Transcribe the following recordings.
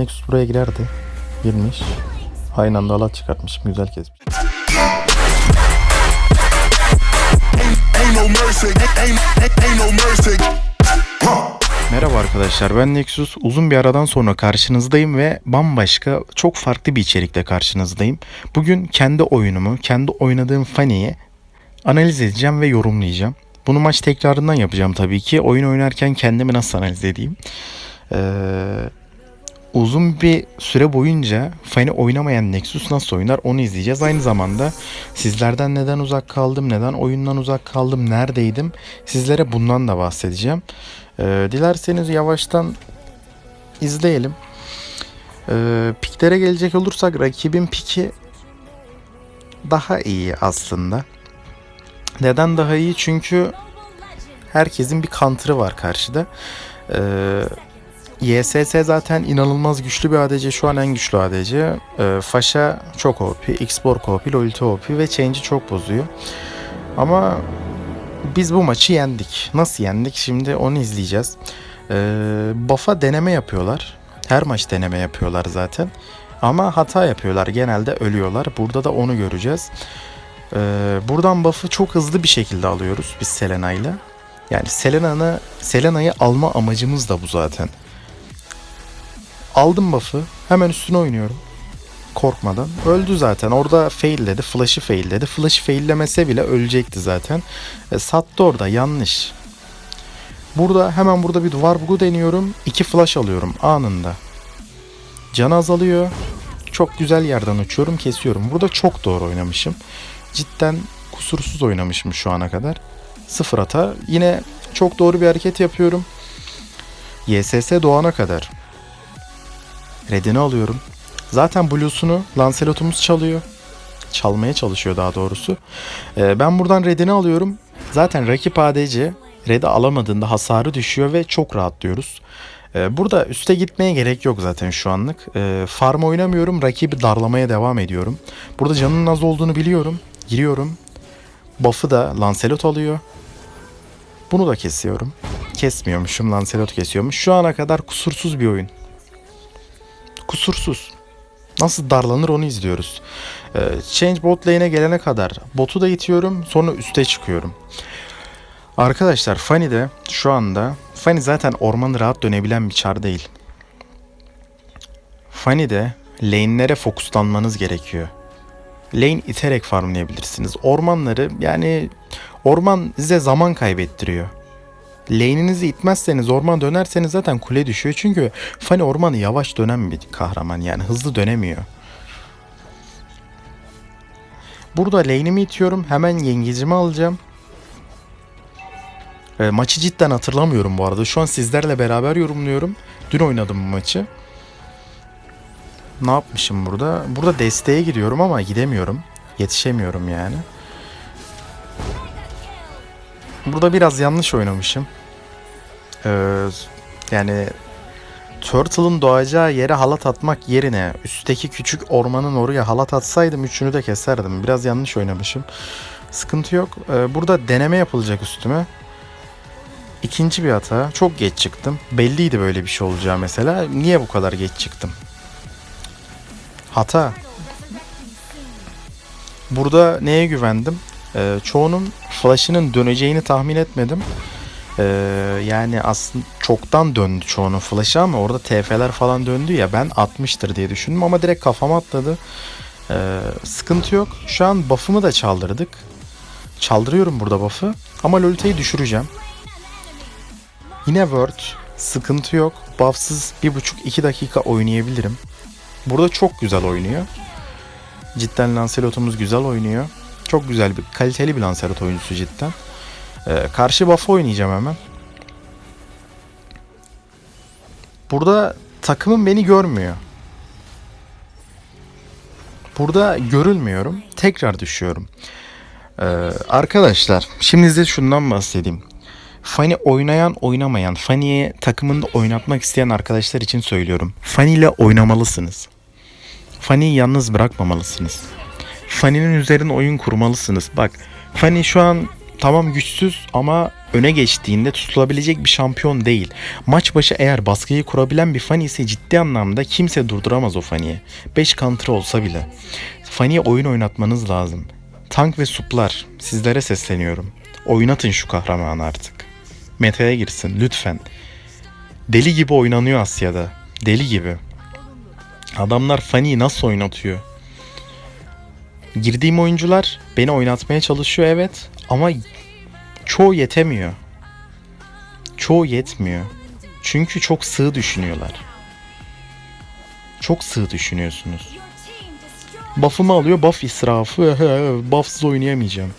Nexus buraya girerdi. Girmiş. Aynı anda alat çıkartmışım. Güzel kesmiş. Merhaba arkadaşlar ben Nexus. Uzun bir aradan sonra karşınızdayım ve bambaşka çok farklı bir içerikle karşınızdayım. Bugün kendi oyunumu, kendi oynadığım Fanny'yi analiz edeceğim ve yorumlayacağım. Bunu maç tekrarından yapacağım tabii ki. Oyun oynarken kendimi nasıl analiz edeyim. Ee, uzun bir süre boyunca Fanny oynamayan Nexus nasıl oynar onu izleyeceğiz. Aynı zamanda sizlerden neden uzak kaldım, neden oyundan uzak kaldım, neredeydim sizlere bundan da bahsedeceğim. Ee, dilerseniz yavaştan izleyelim. Ee, piklere gelecek olursak rakibin piki daha iyi aslında. Neden daha iyi? Çünkü herkesin bir counter'ı var karşıda. Ee, YSS zaten inanılmaz güçlü bir ADC. Şu an en güçlü ADC. Ee, Faşa çok OP, Xborg OP, Lolita OP ve Change'i çok bozuyor. Ama biz bu maçı yendik. Nasıl yendik? Şimdi onu izleyeceğiz. Ee, Buff'a deneme yapıyorlar. Her maç deneme yapıyorlar zaten. Ama hata yapıyorlar. Genelde ölüyorlar. Burada da onu göreceğiz. Ee, buradan buff'ı çok hızlı bir şekilde alıyoruz biz Selena'yla. Yani Selena'nı Selena'yı alma amacımız da bu zaten. Aldım buff'ı. Hemen üstüne oynuyorum. Korkmadan. Öldü zaten. Orada failledi. Flash'ı failledi. Flash'ı faillemese bile ölecekti zaten. E, sattı orada. Yanlış. Burada hemen burada bir duvar bugu deniyorum. İki flash alıyorum anında. Can azalıyor. Çok güzel yerden uçuyorum kesiyorum. Burada çok doğru oynamışım. Cidden kusursuz oynamışım şu ana kadar. Sıfır hata. Yine çok doğru bir hareket yapıyorum. YSS doğana kadar. Redini alıyorum. Zaten Blues'unu Lancelot'umuz çalıyor. Çalmaya çalışıyor daha doğrusu. Ee, ben buradan Red'ini alıyorum. Zaten rakip ADC Red'i alamadığında hasarı düşüyor ve çok rahatlıyoruz. Ee, burada üste gitmeye gerek yok zaten şu anlık. Ee, farm oynamıyorum. Rakibi darlamaya devam ediyorum. Burada canının az olduğunu biliyorum. Giriyorum. Buff'ı da Lancelot alıyor. Bunu da kesiyorum. Kesmiyormuşum. Lancelot kesiyormuş. Şu ana kadar kusursuz bir oyun. Kusursuz. Nasıl darlanır onu izliyoruz. Ee, change bot lane'e gelene kadar botu da itiyorum. Sonra üste çıkıyorum. Arkadaşlar Fanny de şu anda Fanny zaten ormanı rahat dönebilen bir çar değil. Fanny de lane'lere fokuslanmanız gerekiyor. Lane iterek farmlayabilirsiniz. Ormanları yani orman size zaman kaybettiriyor. Lane'inizi itmezseniz orman dönerseniz zaten kule düşüyor. Çünkü Fanny ormanı yavaş dönen bir kahraman yani hızlı dönemiyor. Burada lane'imi itiyorum. Hemen yengecimi alacağım. E, maçı cidden hatırlamıyorum bu arada. Şu an sizlerle beraber yorumluyorum. Dün oynadım bu maçı. Ne yapmışım burada? Burada desteğe gidiyorum ama gidemiyorum. Yetişemiyorum yani. Burada biraz yanlış oynamışım. Ee, yani Turtle'ın doğacağı yere halat atmak yerine üstteki küçük ormanın oraya halat atsaydım üçünü de keserdim. Biraz yanlış oynamışım. Sıkıntı yok. Ee, burada deneme yapılacak üstüme. İkinci bir hata. Çok geç çıktım. Belliydi böyle bir şey olacağı mesela. Niye bu kadar geç çıktım? Hata. Burada neye güvendim? Ee, çoğunun flash'ının döneceğini tahmin etmedim. Ee, yani aslında çoktan döndü çoğunun flash'ı ama orada TF'ler falan döndü ya ben atmıştır diye düşündüm ama direkt kafama atladı. Ee, sıkıntı yok. Şu an buff'ımı da çaldırdık. Çaldırıyorum burada buff'ı ama Lolita'yı düşüreceğim. Yine word. Sıkıntı yok. Buff'sız 1,5-2 dakika oynayabilirim. Burada çok güzel oynuyor. Cidden Lancelot'umuz güzel oynuyor. Çok güzel bir kaliteli bir Lancelot oyuncusu cidden. Ee, karşı buff oynayacağım hemen. Burada takımım beni görmüyor. Burada görülmüyorum. Tekrar düşüyorum. Ee, arkadaşlar şimdi size şundan bahsedeyim. Fanny oynayan oynamayan, Fanny'ye takımında oynatmak isteyen arkadaşlar için söylüyorum. Fanny ile oynamalısınız. Fanny'yi yalnız bırakmamalısınız. Fanny'nin üzerine oyun kurmalısınız. Bak Fanny şu an tamam güçsüz ama öne geçtiğinde tutulabilecek bir şampiyon değil. Maç başı eğer baskıyı kurabilen bir Fanny ise ciddi anlamda kimse durduramaz o Fanny'yi. 5 counter olsa bile. Fanny'ye oyun oynatmanız lazım. Tank ve suplar sizlere sesleniyorum. Oynatın şu kahramanı artık. Meta'ya girsin lütfen. Deli gibi oynanıyor Asya'da. Deli gibi. Adamlar Fanny'yi nasıl oynatıyor? Girdiğim oyuncular beni oynatmaya çalışıyor evet ama çoğu yetemiyor. Çoğu yetmiyor. Çünkü çok sığ düşünüyorlar. Çok sığ düşünüyorsunuz. Buff'ımı alıyor, buff israfı. Buffsız oynayamayacağım.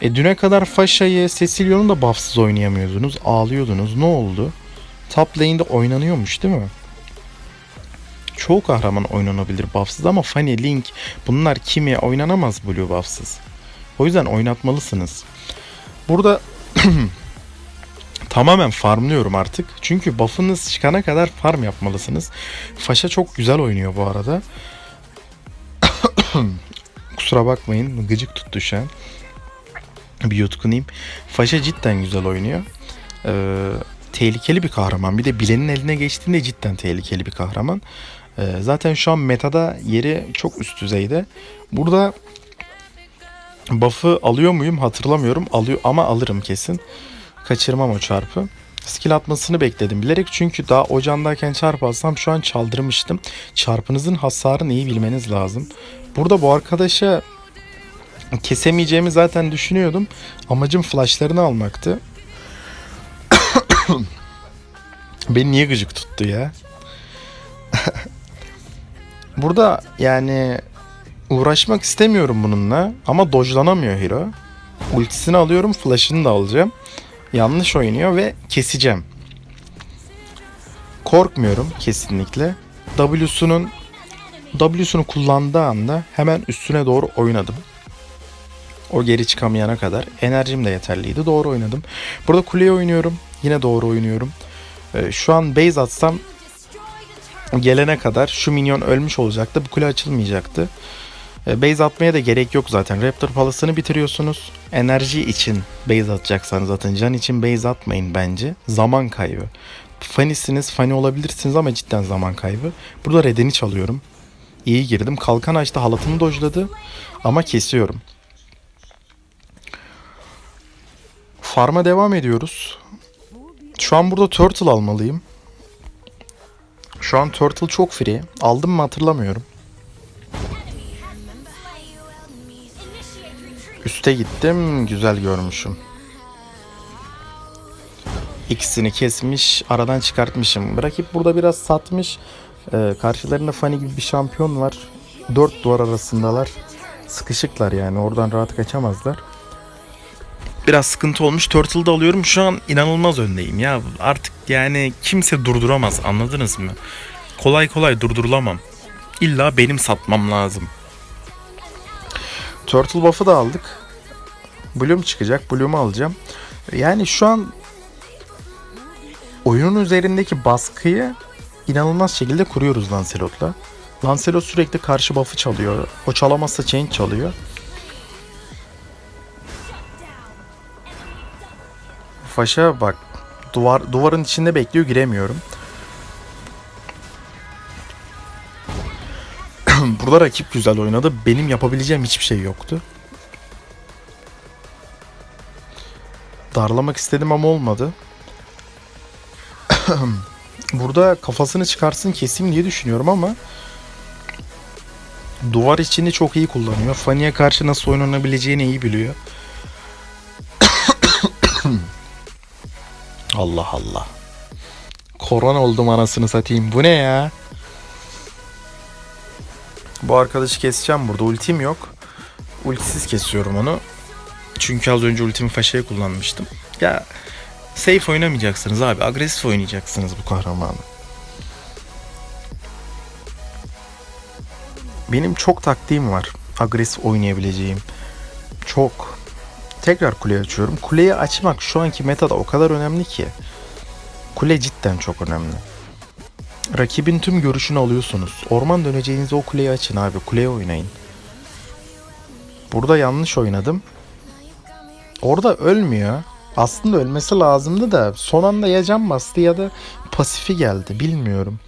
E düne kadar Faşa'yı, Cecilio'nu da buffsız oynayamıyordunuz. Ağlıyordunuz. Ne oldu? Top lane'de oynanıyormuş değil mi? Çoğu kahraman oynanabilir buffsız ama Fanny, Link bunlar kimi oynanamaz Blue buffsız. O yüzden oynatmalısınız. Burada tamamen farmlıyorum artık. Çünkü buff'ınız çıkana kadar farm yapmalısınız. Faşa çok güzel oynuyor bu arada. Kusura bakmayın gıcık tuttu şu an. Bir yutkunayım. Faşa cidden güzel oynuyor. Ee, tehlikeli bir kahraman. Bir de bilenin eline geçtiğinde cidden tehlikeli bir kahraman. Ee, zaten şu an metada yeri çok üst düzeyde. Burada buff'ı alıyor muyum hatırlamıyorum. Alıyor ama alırım kesin. Kaçırmam o çarpı. Skill atmasını bekledim bilerek çünkü daha ocağındayken çarpı alsam şu an çaldırmıştım. Çarpınızın hasarını iyi bilmeniz lazım. Burada bu arkadaşa kesemeyeceğimi zaten düşünüyordum. Amacım flashlarını almaktı. Beni niye gıcık tuttu ya? Burada yani uğraşmak istemiyorum bununla ama dojlanamıyor hero. Ultisini alıyorum, flash'ını da alacağım. Yanlış oynuyor ve keseceğim. Korkmuyorum kesinlikle. W'sunun W'sunu kullandığı anda hemen üstüne doğru oynadım. O geri çıkamayana kadar. Enerjim de yeterliydi. Doğru oynadım. Burada kuleye oynuyorum. Yine doğru oynuyorum. Ee, şu an base atsam gelene kadar şu minyon ölmüş olacaktı. Bu kule açılmayacaktı. E, Base atmaya da gerek yok zaten. Raptor Palace'ını bitiriyorsunuz. Enerji için base atacaksanız zaten. Can için base atmayın bence. Zaman kaybı. Fanısınız, fani olabilirsiniz ama cidden zaman kaybı. Burada Red'ini çalıyorum. İyi girdim. Kalkan açtı, halatımı dojladı. Ama kesiyorum. Farm'a devam ediyoruz. Şu an burada Turtle almalıyım. Şu an Turtle çok free. Aldım mı hatırlamıyorum. Üste gittim. Güzel görmüşüm. İkisini kesmiş. Aradan çıkartmışım. Rakip burada biraz satmış. Ee, karşılarında Fanny gibi bir şampiyon var. Dört duvar arasındalar. Sıkışıklar yani. Oradan rahat kaçamazlar. Biraz sıkıntı olmuş. Turtle'da alıyorum. Şu an inanılmaz öndeyim ya. Artık yani kimse durduramaz. Anladınız mı? Kolay kolay durdurulamam. İlla benim satmam lazım. Turtle buff'ı da aldık. Bloom çıkacak. Bloom'u alacağım. Yani şu an oyunun üzerindeki baskıyı inanılmaz şekilde kuruyoruz Lancelot'la. Lancelot sürekli karşı buff'ı çalıyor. O çalamazsa chain çalıyor. Faşa bak duvar duvarın içinde bekliyor giremiyorum. Burada rakip güzel oynadı. Benim yapabileceğim hiçbir şey yoktu. Darlamak istedim ama olmadı. Burada kafasını çıkarsın keseyim diye düşünüyorum ama duvar içini çok iyi kullanıyor. Fanny'e karşı nasıl oynanabileceğini iyi biliyor. Allah Allah. Korona oldum anasını satayım. Bu ne ya? Bu arkadaşı keseceğim burada. Ultim yok. Ultisiz kesiyorum onu. Çünkü az önce ultimi faşaya kullanmıştım. Ya safe oynamayacaksınız abi. Agresif oynayacaksınız bu kahramanı. Benim çok taktiğim var. Agresif oynayabileceğim. Çok. Tekrar kuleyi açıyorum. Kuleyi açmak şu anki metada o kadar önemli ki. Kule cidden çok önemli. Rakibin tüm görüşünü alıyorsunuz. Orman döneceğinizde o kuleyi açın abi. Kuleye oynayın. Burada yanlış oynadım. Orada ölmüyor. Aslında ölmesi lazımdı da son anda ya can bastı ya da pasifi geldi. Bilmiyorum.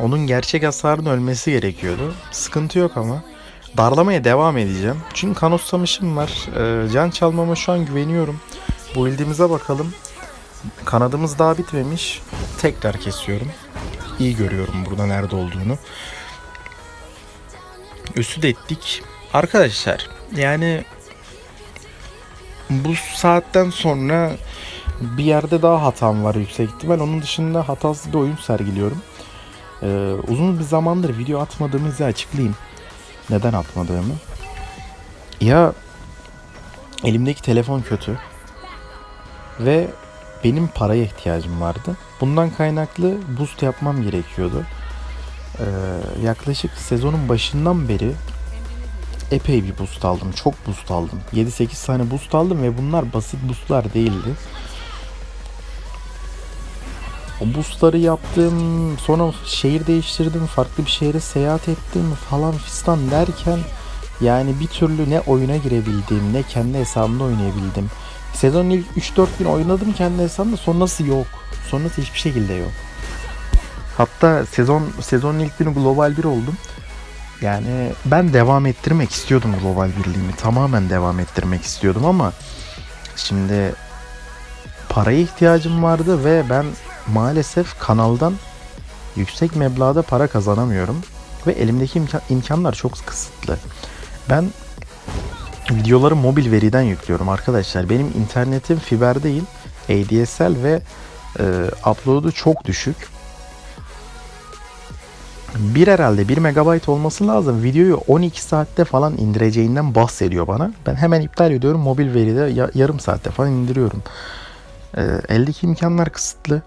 Onun gerçek hasarın ölmesi gerekiyordu. Sıkıntı yok ama. Darlamaya devam edeceğim. Çünkü kanoslamışım var. Ee, can çalmama şu an güveniyorum. Bu build'imize bakalım. Kanadımız daha bitmemiş. Tekrar kesiyorum. İyi görüyorum burada nerede olduğunu. Üstü de ettik. Arkadaşlar yani bu saatten sonra bir yerde daha hatam var yüksek ihtimal. Onun dışında hatasız bir oyun sergiliyorum. Ee, uzun bir zamandır video atmadığımızı açıklayayım. Neden atmadığımı. Ya elimdeki telefon kötü ve benim paraya ihtiyacım vardı. Bundan kaynaklı boost yapmam gerekiyordu. Ee, yaklaşık sezonun başından beri epey bir boost aldım. Çok boost aldım. 7-8 tane boost aldım ve bunlar basit boostlar değildi. O boostları yaptım. Sonra şehir değiştirdim. Farklı bir şehre seyahat ettim falan fistan derken yani bir türlü ne oyuna girebildim ne kendi hesabımda oynayabildim. Sezonun ilk 3-4 gün oynadım kendi hesabımda sonrası yok. Sonrası hiçbir şekilde yok. Hatta sezon sezonun ilk günü global 1 oldum. Yani ben devam ettirmek istiyordum global birliğimi. Tamamen devam ettirmek istiyordum ama şimdi paraya ihtiyacım vardı ve ben maalesef kanaldan yüksek meblağda para kazanamıyorum ve elimdeki imkan- imkanlar çok kısıtlı. Ben videoları mobil veriden yüklüyorum arkadaşlar. Benim internetim fiber değil, ADSL ve e, upload'u çok düşük. Bir herhalde 1 megabayt olması lazım. Videoyu 12 saatte falan indireceğinden bahsediyor bana. Ben hemen iptal ediyorum. Mobil veride ya- yarım saatte falan indiriyorum. Ee, eldeki imkanlar kısıtlı.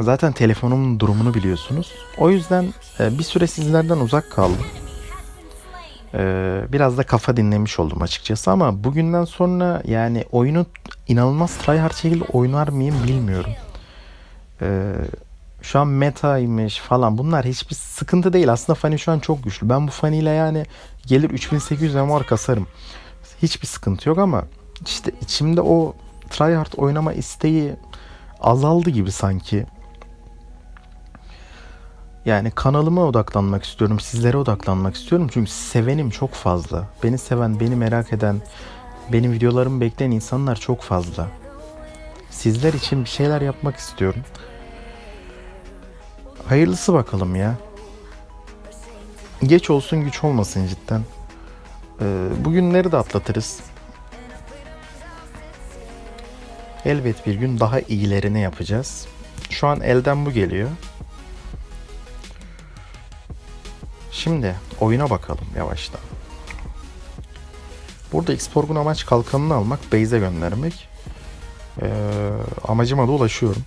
Zaten telefonumun durumunu biliyorsunuz. O yüzden e, bir süre sizlerden uzak kaldım. Ee, biraz da kafa dinlemiş oldum açıkçası ama bugünden sonra yani oyunu inanılmaz tryhard şekilde oynar mıyım bilmiyorum. Ee, şu an metaymış falan bunlar hiçbir sıkıntı değil. Aslında Fanny şu an çok güçlü. Ben bu Fanny ile yani gelir 3800 MMR kasarım. Hiçbir sıkıntı yok ama işte içimde o tryhard oynama isteği azaldı gibi sanki. Yani kanalıma odaklanmak istiyorum, sizlere odaklanmak istiyorum. Çünkü sevenim çok fazla. Beni seven, beni merak eden, benim videolarımı bekleyen insanlar çok fazla. Sizler için bir şeyler yapmak istiyorum. Hayırlısı bakalım ya. Geç olsun güç olmasın cidden. Ee, bugünleri de atlatırız. Elbet bir gün daha iyilerini yapacağız. Şu an elden bu geliyor. Şimdi oyuna bakalım yavaştan. Burada Xborg'un amaç kalkanını almak, base'e göndermek. Ee, amacıma da ulaşıyorum.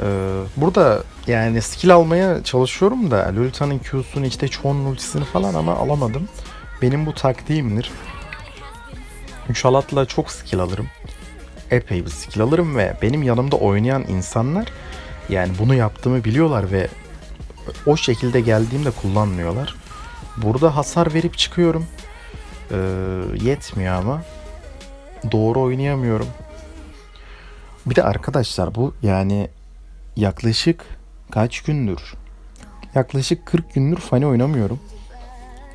Ee, burada yani skill almaya çalışıyorum da Lolita'nın Q'sunu işte Chon ultisini falan ama alamadım. Benim bu taktiğimdir. 3 halatla çok skill alırım. Epey bir skill alırım ve benim yanımda oynayan insanlar yani bunu yaptığımı biliyorlar ve o şekilde geldiğimde kullanmıyorlar. Burada hasar verip çıkıyorum. Ee, yetmiyor ama. Doğru oynayamıyorum. Bir de arkadaşlar bu yani yaklaşık kaç gündür? Yaklaşık 40 gündür fani oynamıyorum.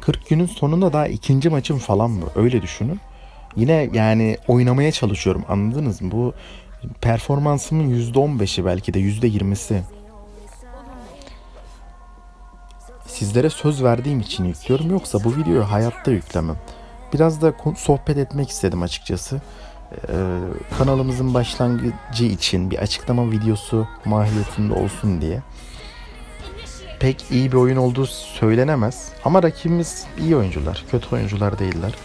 40 günün sonunda daha ikinci maçım falan bu. Öyle düşünün. Yine yani oynamaya çalışıyorum anladınız mı? Bu performansımın %15'i belki de %20'si. Sizlere söz verdiğim için yüklüyorum yoksa bu videoyu hayatta yüklemem. Biraz da sohbet etmek istedim açıkçası. Ee, kanalımızın başlangıcı için bir açıklama videosu mahiyetinde olsun diye. Pek iyi bir oyun olduğu söylenemez ama rakibimiz iyi oyuncular, kötü oyuncular değiller.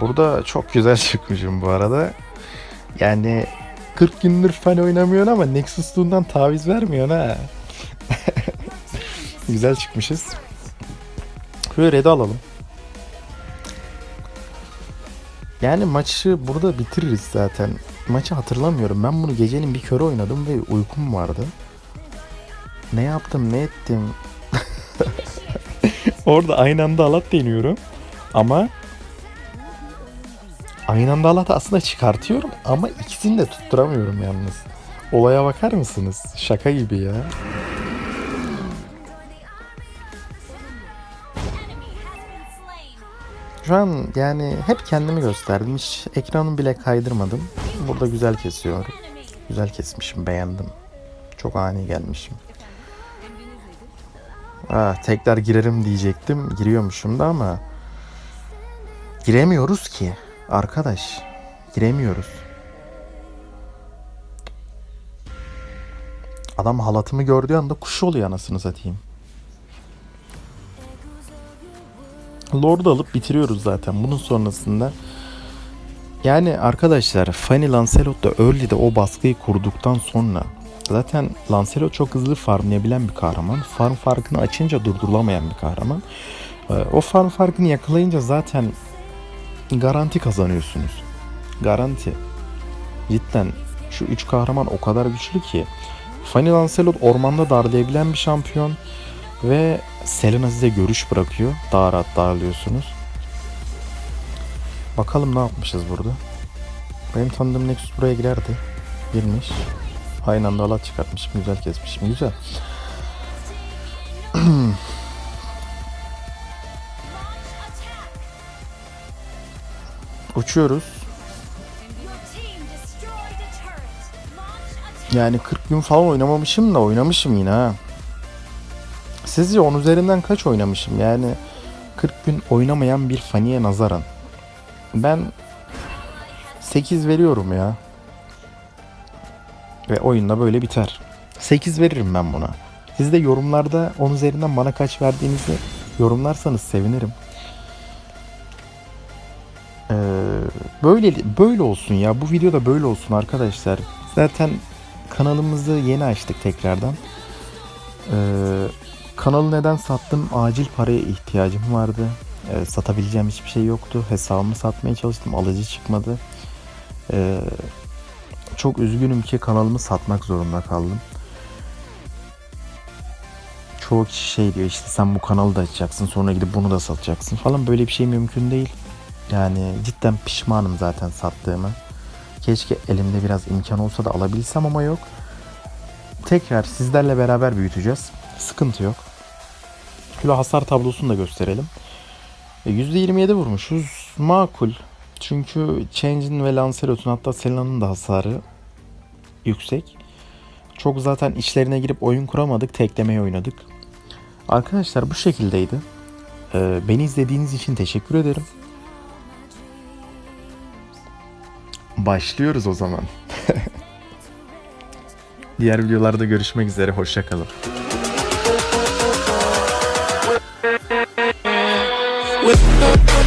Burada çok güzel çıkmışım bu arada. Yani 40 gündür fan oynamıyorsun ama Nexus'luğundan taviz vermiyorsun ha. Güzel çıkmışız. Şöyle red'i alalım. Yani maçı burada bitiririz zaten. Maçı hatırlamıyorum. Ben bunu gecenin bir körü oynadım ve uykum vardı. Ne yaptım ne ettim. Orada aynı anda alat deniyorum. Ama aynı anda alat aslında çıkartıyorum ama ikisini de tutturamıyorum yalnız. Olaya bakar mısınız? Şaka gibi ya. Şu an yani hep kendimi gösterdim. Hiç ekranı bile kaydırmadım. Burada güzel kesiyor. Güzel kesmişim, beğendim. Çok ani gelmişim. Ah, tekrar girerim diyecektim. Giriyormuşum da ama giremiyoruz ki arkadaş. Giremiyoruz. Adam halatımı gördüğü anda kuş oluyor anasını satayım. Lord'u alıp bitiriyoruz zaten. Bunun sonrasında yani arkadaşlar Fanny Lancelot da early'de o baskıyı kurduktan sonra zaten Lancelot çok hızlı farmlayabilen bir kahraman. Farm farkını açınca durdurulamayan bir kahraman. Ee, O farm farkını yakalayınca zaten garanti kazanıyorsunuz. Garanti. Cidden şu üç kahraman o kadar güçlü ki. Fanny Lancelot ormanda darlayabilen bir şampiyon. Ve Selena size görüş bırakıyor. Daha rahat darlıyorsunuz. Bakalım ne yapmışız burada. Benim tanıdığım Nexus buraya girerdi. Girmiş. Aynı anda alat çıkartmışım. Güzel kesmişim. Güzel. Uçuyoruz. Yani 40 gün falan oynamamışım da oynamışım yine ha. Sizce 10 üzerinden kaç oynamışım? Yani 40 gün oynamayan bir faniye nazaran. Ben 8 veriyorum ya. Ve oyunda böyle biter. 8 veririm ben buna. Siz de yorumlarda 10 üzerinden bana kaç verdiğinizi yorumlarsanız sevinirim. Ee, böyle böyle olsun ya. Bu videoda böyle olsun arkadaşlar. Zaten kanalımızı yeni açtık tekrardan. Ee, kanalı neden sattım? Acil paraya ihtiyacım vardı. Ee, satabileceğim hiçbir şey yoktu. Hesabımı satmaya çalıştım. Alıcı çıkmadı. Ee, çok üzgünüm ki kanalımı satmak zorunda kaldım. Çoğu kişi şey diyor işte sen bu kanalı da açacaksın sonra gidip bunu da satacaksın falan böyle bir şey mümkün değil. Yani cidden pişmanım zaten sattığımı. Keşke elimde biraz imkan olsa da alabilsem ama yok. Tekrar sizlerle beraber büyüteceğiz. Sıkıntı yok. Şöyle hasar tablosunu da gösterelim. E, %27 vurmuşuz. Makul. Çünkü Change'in ve Lancelot'un hatta Selena'nın da hasarı yüksek. Çok zaten içlerine girip oyun kuramadık. Teklemeye oynadık. Arkadaşlar bu şekildeydi. Ee, beni izlediğiniz için teşekkür ederim. Başlıyoruz o zaman. Diğer videolarda görüşmek üzere. Hoşçakalın. Yeah.